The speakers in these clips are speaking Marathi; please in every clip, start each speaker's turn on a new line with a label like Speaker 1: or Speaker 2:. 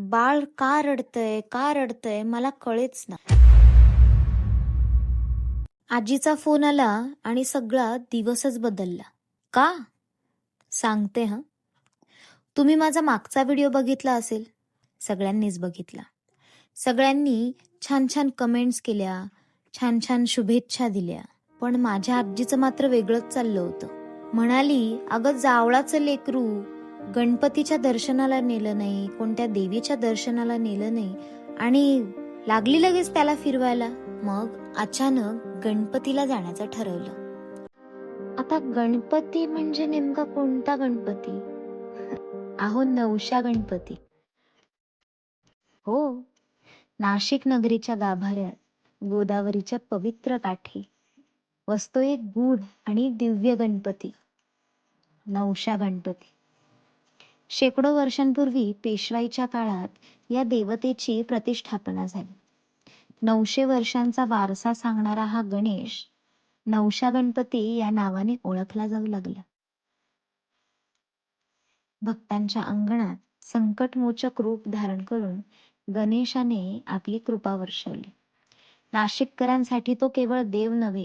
Speaker 1: बाळ का रडतंय का रडतंय मला कळेच ना. आजीचा फोन आला आणि सगळा दिवसच बदलला. का? सांगते हा. तुम्ही माझा मागचा व्हिडिओ बघितला असेल? सगळ्यांनीच बघितला. सगळ्यांनी छान छान कमेंट्स केल्या छान छान शुभेच्छा दिल्या. पण माझ्या आजीचं मात्र वेगळंच चाललं होतं. म्हणाली अगं जावळाचं लेकरू गणपतीच्या दर्शनाला नेलं नाही कोणत्या देवीच्या दर्शनाला नेलं नाही आणि लागली लगेच त्याला फिरवायला मग अचानक गणपतीला जाण्याचं ठरवलं. आता गणपती म्हणजे नेमका कोणता गणपती? अहो नवशा गणपती. हो नाशिक नगरीच्या गाभाऱ्यात गोदावरीच्या पवित्र काठी वसतो एक गूढ आणि दिव्य गणपती नवशा गणपती. शेकडो वर्षांपूर्वी पेशवाईच्या काळात या देवतेची प्रतिष्ठापना झाली. नऊशे वर्षांचा वारसा सांगणारा हा गणेश नवशा गणपती या नावाने ओळखला जाऊ लागला. भक्तांच्या अंगणात संकटमोचक रूप धारण करून गणेशाने आपली कृपा वर्षवली. नाशिककरांसाठी तो केवळ देव नव्हे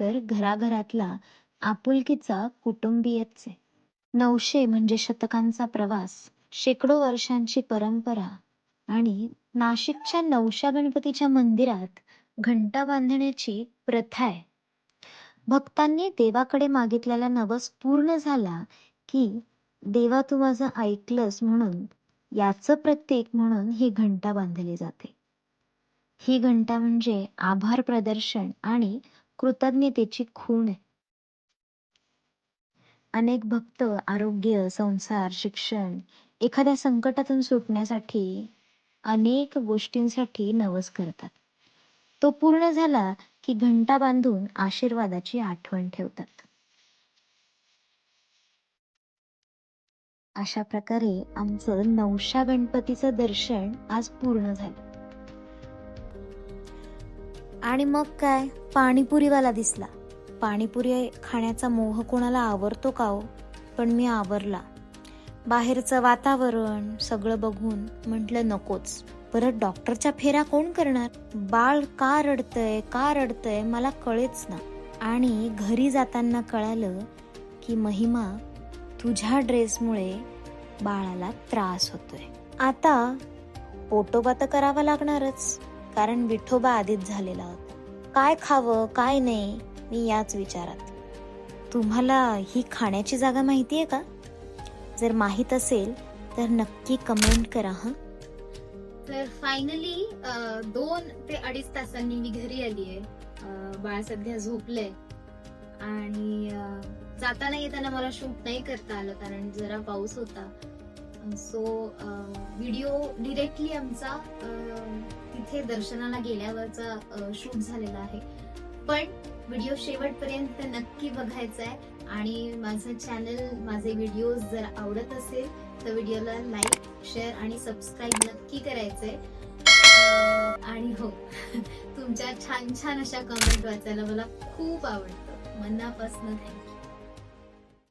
Speaker 1: तर घराघरातला आपुलकीचा कुटुंबीयच आहे. नऊशे म्हणजे शतकांचा प्रवास शेकडो वर्षांची परंपरा आणि नाशिकच्या नवशा गणपतीच्या मंदिरात घंटा बांधण्याची प्रथा आहे. भक्तांनी देवाकडे मागितलेला नवस पूर्ण झाला की देवा तू माझं ऐकलंस म्हणून याचं प्रतीक म्हणून ही घंटा बांधली जाते. ही घंटा म्हणजे आभार प्रदर्शन आणि कृतज्ञतेची खूण आहे. अनेक भक्त आरोग्य संसार शिक्षण एखाद्या संकटातून सुटण्यासाठी अनेक गोष्टींसाठी नवस करतात. तो पूर्ण झाला की घंटा बांधून आशीर्वादाची आठवण ठेवतात. अशा प्रकारे आमचं नवशा गणपतीचं दर्शन आज पूर्ण झालं. आणि मग काय? पाणीपुरीवाला दिसला. पाणीपुरी खाण्याचा मोह कोणाला आवरतो का हो? पण मी आवरला. बाहेरचं वातावरण सगळं बघून म्हटलं नकोच. परत डॉक्टरच्या फेऱ्या कोण करणार? बाळ का रडतंय का रडतंय मला कळेच ना. आणि घरी जाताना कळालं की महिमा तुझ्या ड्रेसमुळे बाळाला त्रास होतोय. आता पोटोबा तर करावा लागणारच कारण विठोबा आधीच झालेला होता. काय खावं काय नाही मी याच विचारात. तुम्हाला ही खाण्याची जागा माहिती आहे का? जर माहीत असेल तर नक्की कमेंट करा हा?
Speaker 2: तर फायनली दोन ते अडीच तासांनी मी घरी आली आहे. बाळ सध्या झोपलंय. आणि जाताना येताना मला शूट नाही करता आलं कारण जरा पाऊस होता. सो व्हिडिओ डिरेक्टली आमचा तिथे दर्शनाला गेल्यावरचा शूट झालेला आहे. पण व्हिडिओ शेवटपर्यंत नक्की बघायचा आहे आणि माझं चॅनल माझे व्हिडिओज जर आवडत असेल तर व्हिडिओला लाईक शेअर आणि सबस्क्राईब नक्की करायचं आहे आणि हो तुमच्या छान छान अशा कमेंट वाचायला मला खूप आवडतं. मनापासून थँक्यू